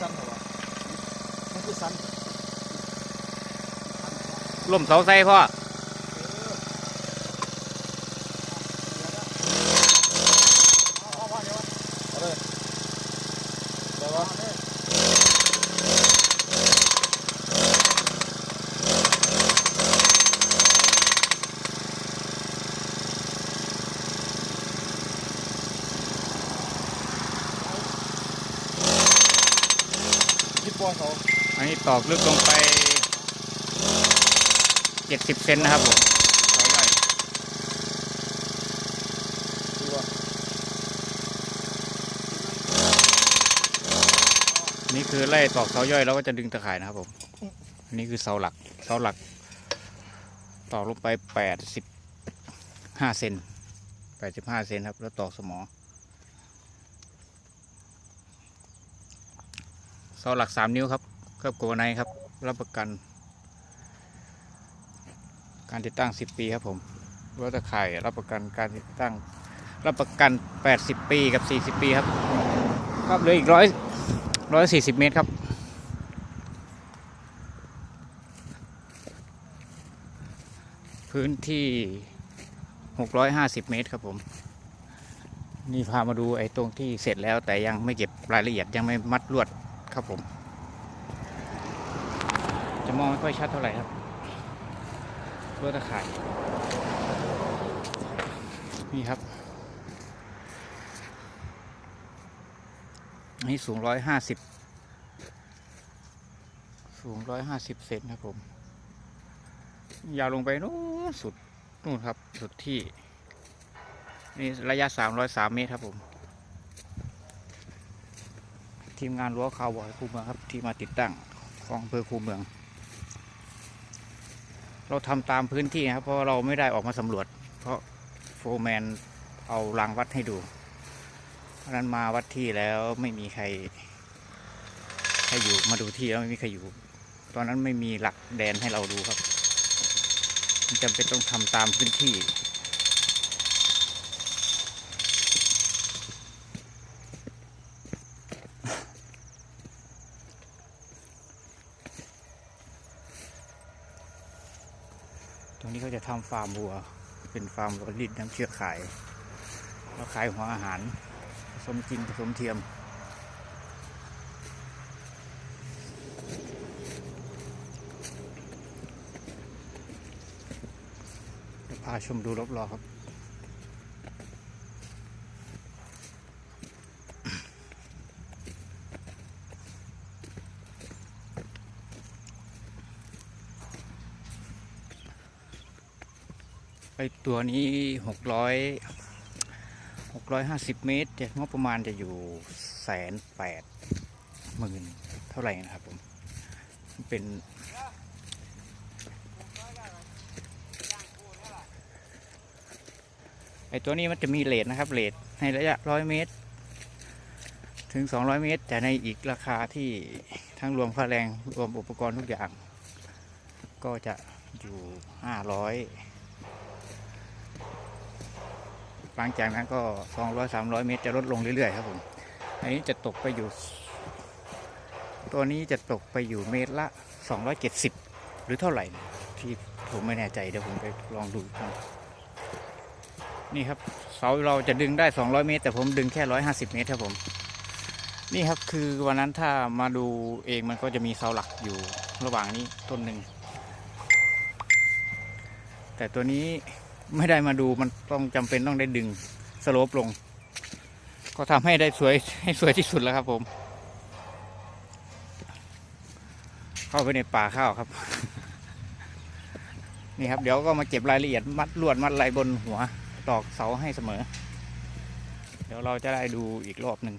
สั้นเหรอวะมันคือสั้นล่มเสาไซพ่อ เอาเอาเอาเดี๋ยวเอาเลยเดี๋ยววะ คิดบอลเขาอันนี้ตอกลึกลงไปเจ็ดสิบเซนนะครับผมเสาไร่ดูว่านี่คือไล่ตอกเสาย่อยแล้วก็จะดึงตะข่ายนะครับผมอันนี้คือเสาหลัก เสาหลัก ตอกลงไปแปดสิบห้าเซนแปดสิบห้าเซนครับ แล้วตอกสมอเสาหลักสามนิ้วครับเคลือบโกไนครับ รับประกัน การติดตั้ง10ปีครับผมรถตะข่ายรับประกันการติดตั้งรับประกัน80ปีกับ40ปีครับ ครับเหลืออีกร้อยร้อยสี่สิบเมตรครับพื้นที่ 650 เมตรครับผม นี่พามาดูไอ้ตรงที่เสร็จแล้วแต่ยังไม่เก็บรายละเอียดยังไม่มัดลวด ครับผม จะมองไม่ค่อยชัดเท่าไหร่ครับลวดตะข่ายนี่ครับอันนี้สูงร้อยห้าสิบสูงร้อยห้าสิบเซนครับผม ยาวลงไปนู้นสุดนู่นครับ สุดที่ นี่ระยะสามร้อยสามเมตรครับผม ทีมงานรั้วคาวบอยคูเมืองครับ ที่มาติดตั้งของอำเภอคูเมือง เราทำตามพื้นที่นะครับ เพราะเราไม่ได้ออกมาสำรวจ เพราะโฟร์แมนเอารางวัดให้ดูเนั้นมาวัดที่แล้วไม่มีใครใครอยู่มาดูที่แล้วไม่มีใครอยู่ ตอนนั้นไม่มีหลักแดนให้เราดูครับจำเป็นต้องทำตามพื้นที่ ตราจะทำฟาร์มวัว เป็นฟาร์มวัวรีดน้ำเชื้อขายแล้วขายหัวอาหารผสมกินผสมเทียม พาชมดูรอบๆครับ ไอตัวนี้หกร้อยหกร้อยห้าสิบเมตรจะงบประมาณจะอยู่แสนแปดหมื่นเท่าไหร่นะครับผม เป็น ไอตัวนี้มันจะมีเลทนะครับเลทในระยะร้อยเมตร ถึงสองร้อยเมตร แต่ในอีกราคาที่ทั้งรวมค่าแรงรวมอุปกรณ์ทุกอย่าง ก็จะอยู่ห้าร้อย หลังจากนั้นก็ 200 300 เมตรจะลดลงเรื่อยๆครับผมอันนี้จะตกไปอยู่ ตัวนี้จะตกไปอยู่เมตรละ 270 หรือเท่าไหร่ ที่ผมไม่แน่ใจเดี๋ยวผมไปลองดูครั้งนี่ครับเสาเราจะดึงได้ 200 เมตร แต่ผมดึงแค่ 150 เมตรครับผม นี่ครับคือวันนั้นถ้ามาดูเองมันก็จะมีเสาหลักอยู่ระหว่างนี้ต้นหนึ่งแต่ตัวนี้ ไม่ได้มาดูมันต้องจำเป็นต้องได้ดึงสโลปลง ก็ทำให้ได้สวยให้สวยที่สุดแล้วครับผม เข้าไปในป่าข้าวครับ นี่ครับ เดี๋ยวก็มาเก็บรายละเอียดมัดลวดมัดลายบนหัวตอกเสาให้เสมอ เดี๋ยวเราจะได้ดูอีกรอบหนึ่ง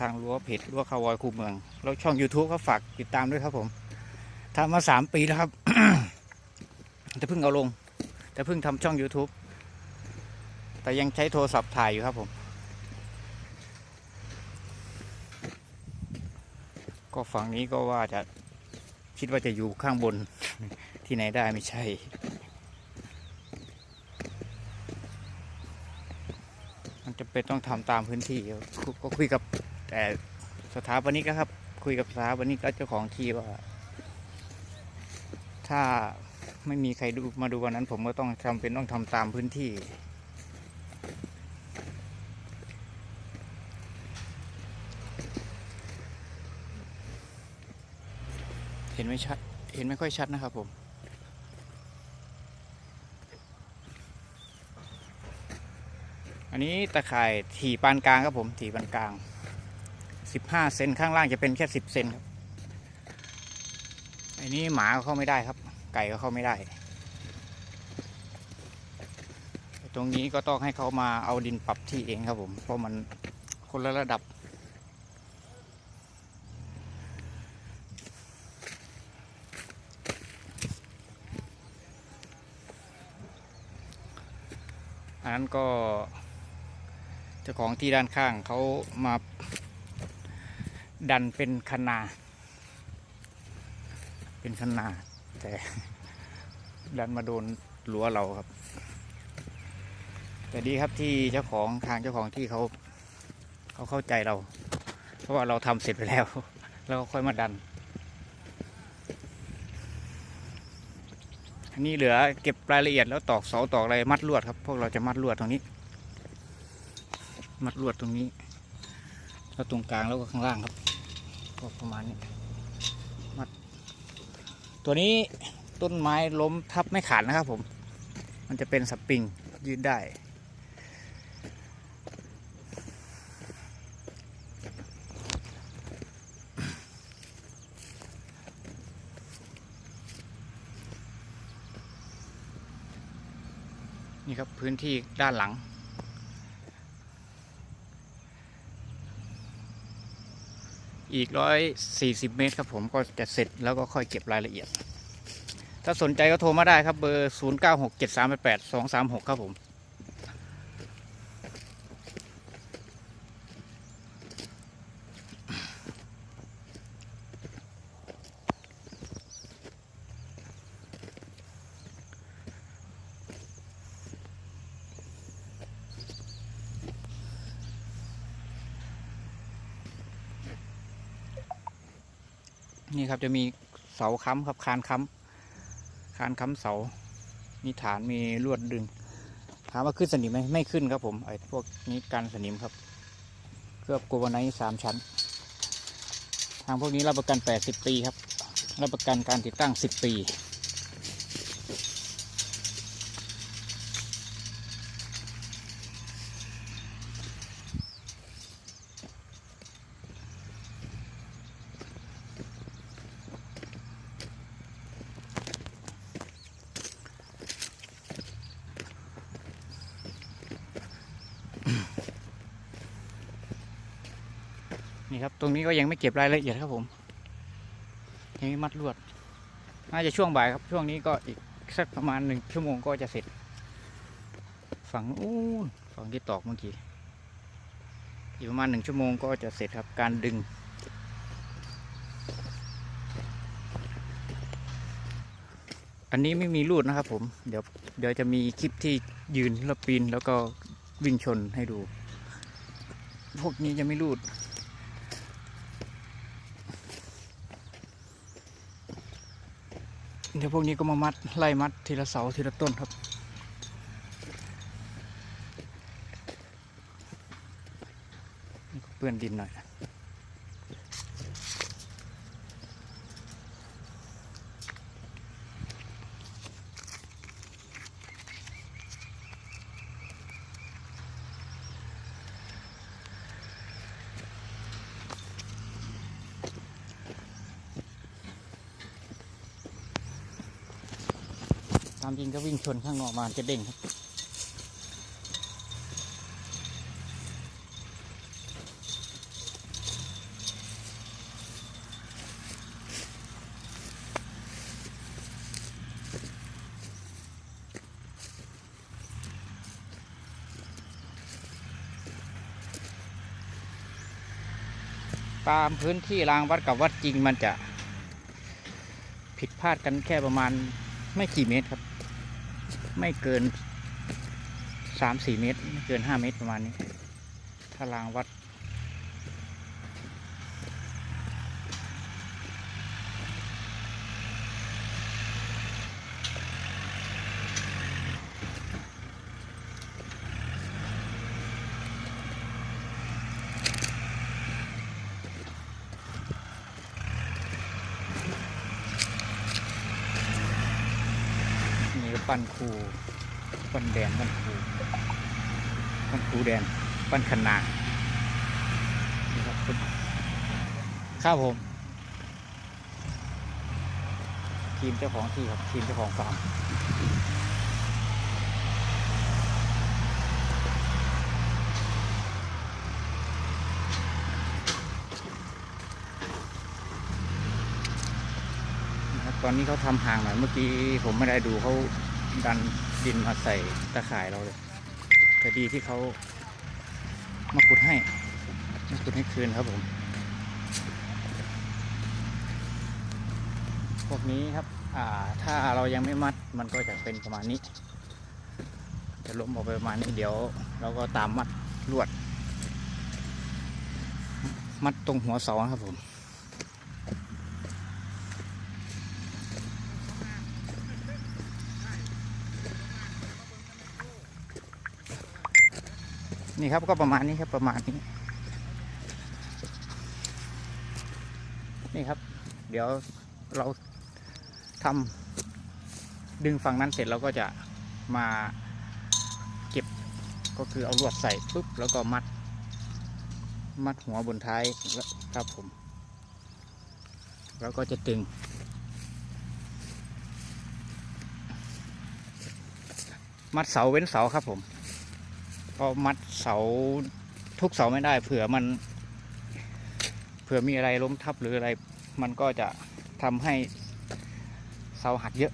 ทางรั้วเพจรั้วคาวอยคูเมืองแล้วช่อง YouTube ก็ฝากติดตามด้วยครับผมทำมาสามปีแล้วครับ แต่เพิ่งเอาลง แต่เพิ่งทำช่อง YouTube แต่ยังใช้โทรศัพท์ถ่ายอยู่ครับผม ก็ฝั่งนี้ก็ว่าจะคิดว่าจะอยู่ข้างบนที่ไหนได้ไม่ใช่มันจะเป็นต้องทำตามพื้นที่ก็คุยกับแต่สถาปนิกครับ คุยกับสถาปนิกเจ้าของที่ว่า ถ้า ไม่มีใครดูมาดูวันนั้น ผมก็ต้องทำเป็นต้องทำตามพื้นที่ เห็นไม่ชัด เห็นไม่ค่อยชัดนะครับผมอันนี้ตะข่ายถี่ปานกลางครับผมถี่ปานกลาง 15 เซนข้างล่างจะเป็นแค่ 10 เซนครับ อันนี้หมาเข้าไม่ได้ครับ ไก่ก็เข้าไม่ได้ ตรงนี้ก็ต้องให้เขามาเอาดินปรับที่เองครับผม เพราะมันคนละระดับ อันนั้นก็เจ้าของที่ด้านข้างเขามาดันเป็นคันาเป็นคันนา แต่ดันมาโดนรั้วเราครับ แต่ดีครับที่เจ้าของทางเจ้าของที่เขาเขาเข้าใจเรา เพราะว่าเราทำเสร็จไปแล้ว แล้วก็ค่อยมาดัน อันนี้เหลือเก็บรายละเอียดแล้วตอกเสาตอกอะไรมัดลวดครับพวกเราจะมัดลวดตรงนี้ มัดลวดตรงนี้แล้วตรงกลางแล้วก็ข้างล่างครับก็ประมาณนี้ ตัวนี้ต้นไม้ล้มทับไม่ขาดนะครับผม มันจะเป็นสปริงยืดได้นี่ครับพื้นที่ด้านหลัง อีกร้อยสี่สิบเมตรครับผมก็จะเสร็จแล้วก็ค่อยเก็บรายละเอียด ถ้าสนใจก็โทรมาได้ครับเบอร์ 0 9 6 7 3 8 8 2 3 6 ครับผม นี่ครับจะมีเสาค้ำครับคานค้ำคานค้ำเสา มีฐานมีลวดดึง ถามว่าขึ้นสนิมไหมไม่ขึ้นครับผมไอ้พวกนี้กันสนิมครับ เคลือบโกลวาไนท์สามชั้น ทางพวกนี้รับประกัน 80 ปีครับ รับประกันการติดตั้ง 10 ปี นี่ครับ ตรงนี้ก็ยังไม่เก็บรายละเอียดครับผมยังไม่มัดลวด น่าจะช่วงบ่ายครับ ช่วงนี้ก็อีกสักประมาณหนึ่งชั่วโมงก็จะเสร็จ ฝั่งนู้ฝั่งที่ตอกเมื่อกี้ อีกประมาณหนึ่งชั่วโมงก็จะเสร็จครับการดึง อันนี้ไม่มีรูดนะครับผม เดี๋ยวเดี๋ยวจะมีคลิปที่ยืนแล้วปีนแล้วก็วิ่งชนให้ดู พวกนี้จะไม่รูด ดี๋ยวพวกนี้ก็มามัดไล่มัดทีละเสาทีละต้นครับเปื้อนดินหน่อยามจริงก็วิ่งชนข้างนอกมาจะเด้งครับตามพื้นที่รางวัดกับวัดจริงมันจะผิดพลาดกันแค่ประมาณไม่กี่เมตรครับ ไม่เกินสามสี่เมตร ไม่เกินห้าเมตรประมาณนี้ ถ้ารางวัด ปันคูปันแดนปันคูปันคูแดนปันขนานี่ครับคุณครับผมทีมเจ้าของที่ครับทีมเจ้าของฟาร์มนะตอนนี้เขาทำห่างหน่อยเมื่อกี้ผมไม่ได้ดูเขา ดันดินมาใส่ตะข่ายเราเลยแต่ดีที่เขามาขุดให้มาขุดให้คืนครับผม พวกนี้ครับอ่าถ้าเรายังไม่มัดมันก็จะเป็นประมาณนี้ จะล้มออกไปประมาณนี้เดี๋ยว เราก็ตามมัดลวด มัดตรงหัวเสาครับผม นี่ครับก็ประมาณนี้ครับประมาณนี้ นี่ครับ เดี๋ยวเราทำดึงฝั่งนั้นเสร็จเราก็จะมาเก็บก็คือเอาลวดใส่ปุ๊บแล้วก็มัด มัดหัวบนท้ายครับผม แล้วก็จะตึงมัดเสาเว้นเสาครับผม ก็มัดเสาทุกเสาไม่ได้ เผื่อมัน เผื่อมีอะไรล้มทับหรืออะไร มันก็จะทำให้เสาหักเยอะ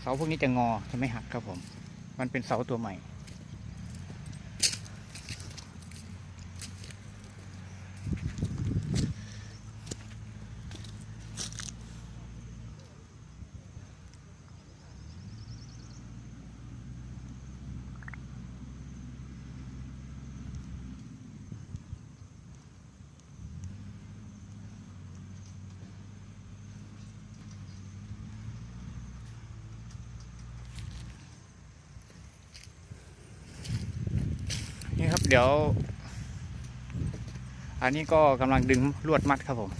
เสาพวกนี้จะงอจะไม่หักครับผม มันเป็นเสาตัวใหม่ เดี๋ยว อันนี้ก็กำลังดึงลวดมัดครับผม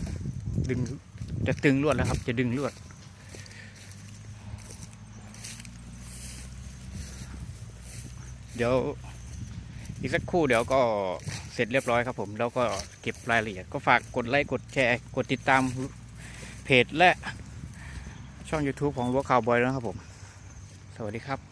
ดึงจะตึงลวดแล้วครับ จะดึงลวด เดี๋ยวอีกสักครู่เดี๋ยวก็เสร็จเรียบร้อยครับผม แล้วก็เก็บรายละเอียด ก็ฝากกดไลค์กดแชร์กดติดตามเพจและช่อง YouTube ของวัวข่าวบอยด้วยนะครับผม สวัสดีครับ